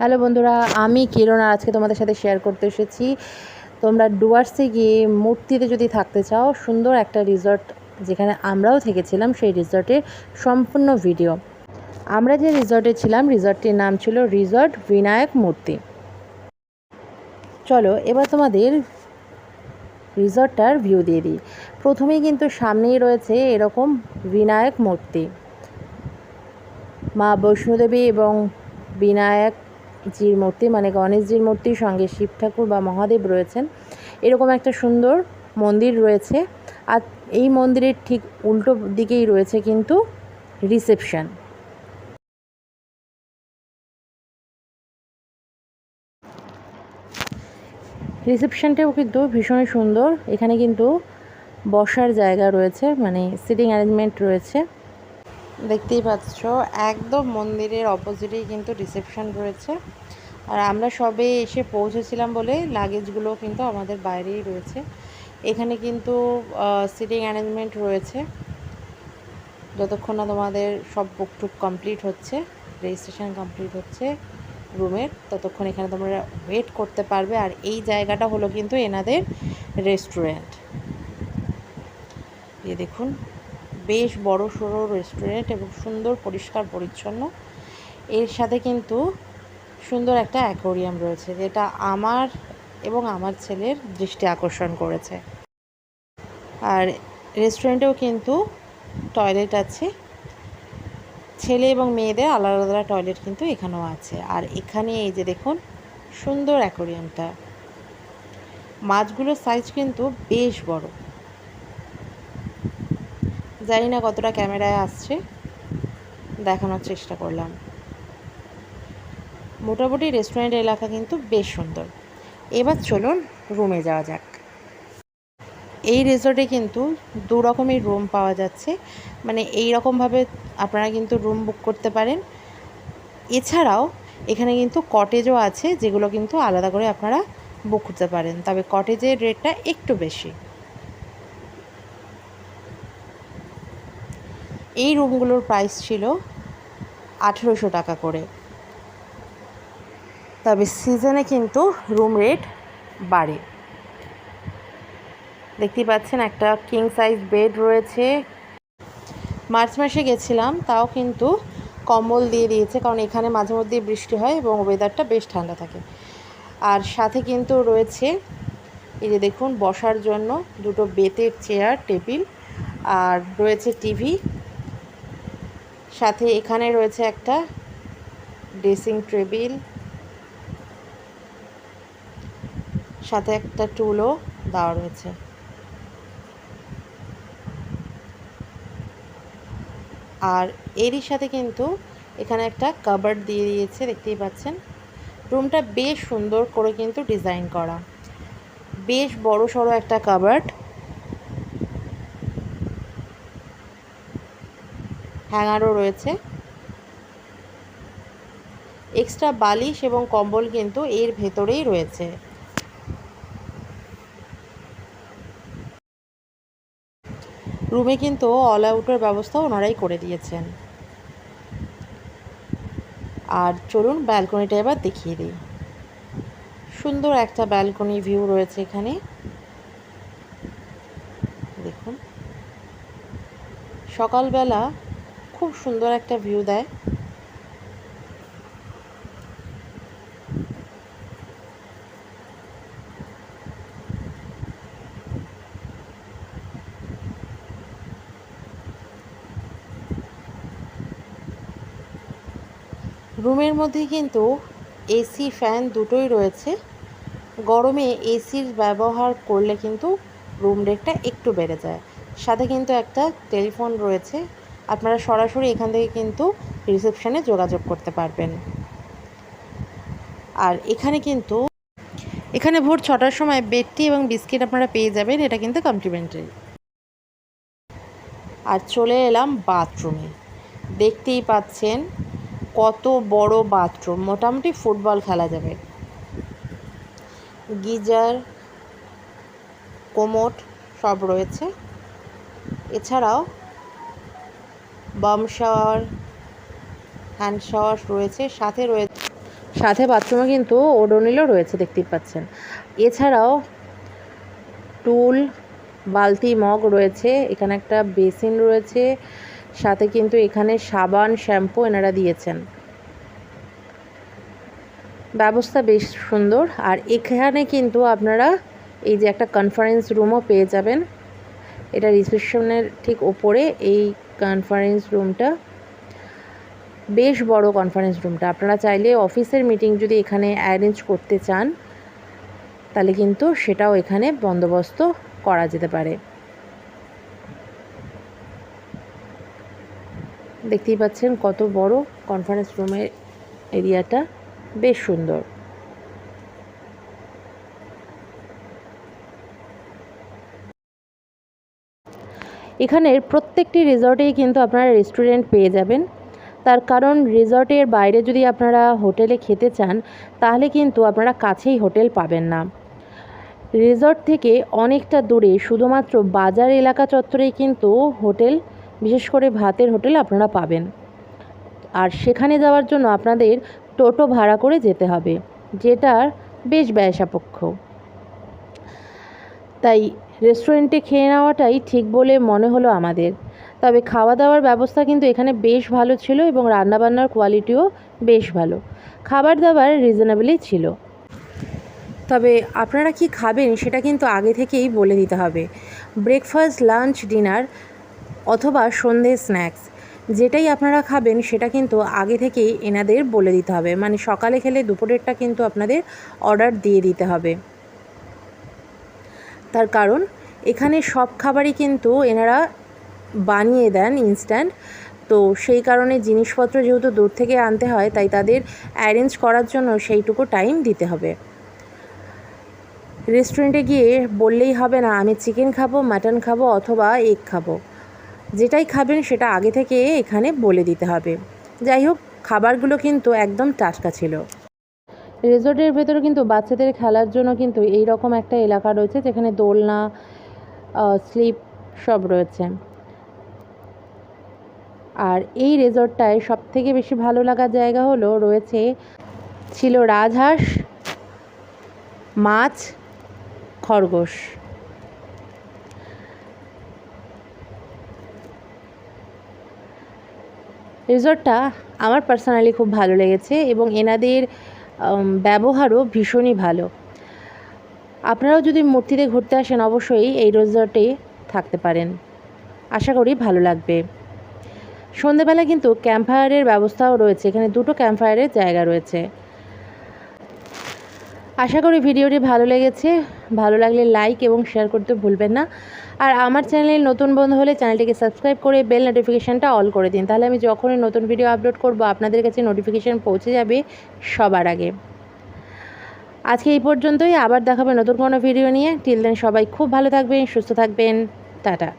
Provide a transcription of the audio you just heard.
Hello বন্ধুরা, আমি কিরণ আজকে তোমাদের সাথে শেয়ার করতে এসেছি। তোমরা ডুয়ার্সে গিয়ে মূর্তিতে যদি থাকতে চাও, সুন্দর একটা রিসর্ট যেখানে আমরাও থেকেছিলাম, সেই রিসর্টের সম্পূর্ণ ভিডিও আমরা যে রিসর্টে ছিলাম রিসর্টটির নাম ছিল রিসর্ট বিনায়ক মূর্তি চলো, এবার তোমাদের রিসর্টটার ভিউ দিয়ে দিই। প্রথমেই কিন্তু সামনেই রয়েছে এরকম বিনায়ক মূর্তি মা বৈষ্ণোদেবী এবং বিনায়ক জির মূর্তি মানে গণেশজির মূর্তির সঙ্গে শিব ঠাকুর বা মহাদেব রয়েছেন। এরকম একটা সুন্দর মন্দির রয়েছে। আর এই মন্দিরের ঠিক উল্টো দিকেই রয়েছে কিন্তু রিসেপশন। রিসেপশনটাও কিন্তু ভীষণই সুন্দর। এখানে কিন্তু বসার জায়গা রয়েছে মানে সিটিং অ্যারেঞ্জমেন্ট রয়েছে। দেখতেই পাচ্ছ, একদম মন্দিরের অপোজিটেই কিন্তু রিসেপশন রয়েছে। আর আমরা সবে এসে পৌঁছেছিলাম বলে লাগেজগুলো কিন্তু আমাদের বাইরেই রয়েছে। এখানে কিন্তু সিটিং অ্যারেঞ্জমেন্ট রয়েছে। যতক্ষণ না তোমাদের সব বুক টুক কমপ্লিট হচ্ছে রেজিস্ট্রেশন কমপ্লিট হচ্ছে রুমের ততক্ষণ এখানে তোমরা ওয়েট করতে পারবে। আর এই জায়গাটা হলো কিন্তু এনাদের রেস্টুরেন্ট এ দেখুন। বেশ বড় সড়ো রেস্টুরেন্ট এবং সুন্দর, পরিষ্কার, পরিচ্ছন্ন। এর সাথে কিন্তু সুন্দর একটা অ্যাকোরিয়াম রয়েছে, যেটা আমার এবং আমার ছেলের দৃষ্টি আকর্ষণ করেছে। আর রেস্টুরেন্টেও কিন্তু টয়লেট আছে। ছেলে এবং মেয়েদের আলাদা আলাদা টয়লেট কিন্তু এখানেও আছে। আর এখানে এই যে দেখুন, সুন্দর অ্যাকোরিয়ামটা মাছগুলোর সাইজ কিন্তু বেশ বড়। জানি না কতটা ক্যামেরায় আসছে। দেখানোর চেষ্টা করলাম। মোটামুটি রেস্টুরেন্ট এলাকা কিন্তু বেশ সুন্দর। এবার চলুন রুমে যাওয়া যাক। এই রিসর্টে কিন্তু দু রকমের রুম পাওয়া যাচ্ছে। মানে এই রকমভাবে আপনারা কিন্তু রুম বুক করতে পারেন। এছাড়াও এখানে কিন্তু কটেজও আছে, যেগুলো কিন্তু আলাদা করে আপনারা বুক করতে পারেন। তবে কটেজের রেটটা একটু বেশি। এই রুমগুলোর প্রাইস ছিল আঠেরোশো টাকা করে। তবে সিজনে কিন্তু রুম রেট বাড়ে। দেখতেই পাচ্ছেন একটা কিং সাইজ বেড রয়েছে। মার্চ মাসে গেছিলাম, তাও কিন্তু কম্বল দিয়ে দিয়েছে, কারণ এখানে মাঝে মধ্যেই বৃষ্টি হয় এবং ওয়েদারটা বেশ ঠান্ডা থাকে। আর সাথে কিন্তু রয়েছে, এই যে দেখুন, বসার জন্য দুটো বেতের চেয়ার টেবিল আর রয়েছে টিভি সাথে এখানে রয়েছে একটা ড্রেসিং টেবিল, সাথে একটা টুলও দেওয়া রয়েছে। আর এরই সাথে কিন্তু এখানে একটা কাবার্ড দিয়ে দিয়েছে, দেখতেই পাচ্ছেন। রুমটা বেশ সুন্দর করে কিন্তু ডিজাইন করা। বেশ বড় সড়ো একটা কাবার্ড। হ্যাঙ্গারও রয়েছে। এক্সট্রা বালিশ এবং কম্বল কিন্তু এর ভেতরেই রয়েছে। রুমে কিন্তু অল আউটের ব্যবস্থা ওনারাই করে দিয়েছেন। আর চলুন ব্যালকনিটা এবার দেখিয়ে দিই। সুন্দর একটা ব্যালকনি ভিউ রয়েছে এখানে। দেখুন। সকালবেলা খুব সুন্দর একটা ভিউ দেয়। রুমের মধ্যে কিন্তু এসি ফ্যান দুটোই রয়েছে। গরমে এসির ব্যবহার করলে কিন্তু রুম রেটটা একটু বেড়ে যায়। সাথে কিন্তু একটা টেলিফোন রয়েছে। আপনারা সরাসরি এখান থেকে কিন্তু রিসেপশনে যোগাযোগ করতে পারবেন। আর এখানে কিন্তু, এখানে ভোর ছটার সময় বেডটি এবং বিস্কিট আপনারা পেয়ে যাবেন, এটা কিন্তু কমপ্লিমেন্টারি আর চলে এলাম বাথরুমে দেখতেই পাচ্ছেন কত বড় বাথরুম মোটামুটি ফুটবল খেলা যাবে। গিজার কোমোট সব রয়েছে। এছাড়াও বাম শাওয়ার, হ্যান্ড শাওয়ার রয়েছে, সাথে রয়েছে সাথে বাথরুমে কিন্তু ওডোনিলও রয়েছে, দেখতেই পাচ্ছেন। এছাড়াও টুল, বালতি, মগ রয়েছে, এখানে একটা বেসিন রয়েছে, সাথে কিন্তু এখানে সাবান, শ্যাম্পু এনারা দিয়েছেন। ব্যবস্থা বেশ সুন্দর, আর এখানে কিন্তু আপনারা এই যে একটা কনফারেন্স রুমও পেয়ে যাবেন। এটা রিসেপশনের ঠিক ওপরে, এই কনফারেন্স রুমটা বেশ বড় কনফারেন্স রুমটা আপনারা চাইলে অফিসের মিটিং যদি এখানে অ্যারেঞ্জ করতে চান, তাহলে কিন্তু সেটাও এখানে বন্দোবস্ত করা যেতে পারে। দেখতেই পাচ্ছেন কত বড় কনফারেন্স রুমের এরিয়াটা বেশ সুন্দর। এখানের প্রত্যেকটি রিসর্টেই কিন্তু আপনারা রেস্টুরেন্ট পেয়ে যাবেন। তার কারণ রিসর্টের বাইরে যদি আপনারা হোটেলে খেতে চান, তাহলে কিন্তু আপনারা কাছেই হোটেল পাবেন না। রিসর্ট থেকে অনেকটা দূরে শুধুমাত্র বাজার এলাকা চত্বরেই কিন্তু হোটেল, বিশেষ করে ভাতের হোটেল আপনারা পাবেন। আর সেখানে যাওয়ার জন্য আপনাদের টোটো ভাড়া করে যেতে হবে, যেটার বেশ ব্যয়সাপেক্ষ। তাই রেস্টুরেন্টে খেয়ে নেওয়াটাই ঠিক বলে মনে হলো আমাদের। তবে খাওয়া দাওয়ার ব্যবস্থা কিন্তু এখানে বেশ ভালো ছিল এবং রান্নাবান্নার কোয়ালিটিও বেশ ভালো। খাবার দাবার রিজনেবলই ছিল। তবে আপনারা কি খাবেন সেটা কিন্তু আগে থেকেই বলে দিতে হবে। ব্রেকফাস্ট লাঞ্চ ডিনার অথবা সন্ধে স্ন্যাক্স যেটাই আপনারা খাবেন সেটা কিন্তু আগে থেকেই এনাদের বলে দিতে হবে। মানে সকালে খেলে দুপুরেরটা কিন্তু আপনাদের অর্ডার দিয়ে দিতে হবে। তার কারণ, এখানে সব খাবারই কিন্তু এনারা বানিয়ে দেন ইনস্ট্যান্ট তো সেই কারণে জিনিসপত্র যেহেতু দূর থেকে আনতে হয়, তাই তাদের অ্যারেঞ্জ করার জন্য সেইটুকু টাইম দিতে হবে। রেস্টুরেন্টে গিয়ে বললেই হবে না, আমি চিকেন খাব মাটন খাব অথবা এগ খাব। যেটাই খাবেন সেটা আগে থেকে এখানে বলে দিতে হবে। যাই হোক, খাবারগুলো কিন্তু একদম টাটকা ছিল। রিসোর্টের ভেতরে কিন্তু বাচ্চাদের খেলার জন্য কিন্তু এই রকম একটা এলাকা রয়েছে যেখানে দোলনা স্লিপ সব রয়েছে। আর এই রিসর্টটায় সব থেকে বেশি ভালো লাগার জায়গা হলো রয়েছে, ছিল রাজহাঁস, মাছ, খরগোশ। রিসর্টটা আমার পার্সোনালি খুব ভালো লেগেছে এবং এনাদের ব্যবহারও ভীষণই ভালো। আপনারাও যদি মূর্তিতে ঘুরতে আসেন, অবশ্যই এই রিসর্টে থাকতে পারেন। আশা করি ভালো লাগবে। সন্ধেবেলা কিন্তু ক্যাম্পফায়ারের ব্যবস্থাও রয়েছে। এখানে দুটো ক্যাম্পফায়ারের জায়গা রয়েছে। আশা করি ভিডিওটি ভালো লেগেছে। ভালো লাগলে লাইক এবং শেয়ার করতে ভুলবেন না। আর আমার চ্যানেলে নতুন বন্ধু হলে চ্যানেলটিকে সাবস্ক্রাইব করে বেল নোটিফিকেশানটা অল করে দিন। তাহলে আমি যখনই নতুন ভিডিও আপলোড করব, আপনাদের কাছে নোটিফিকেশান পৌঁছে যাবে সবার আগে। আজকে এই পর্যন্তই। আবার দেখাবে নতুন কোনো ভিডিও নিয়ে। টিল দেন সবাই খুব ভালো থাকবেন, সুস্থ থাকবেন। টাটা।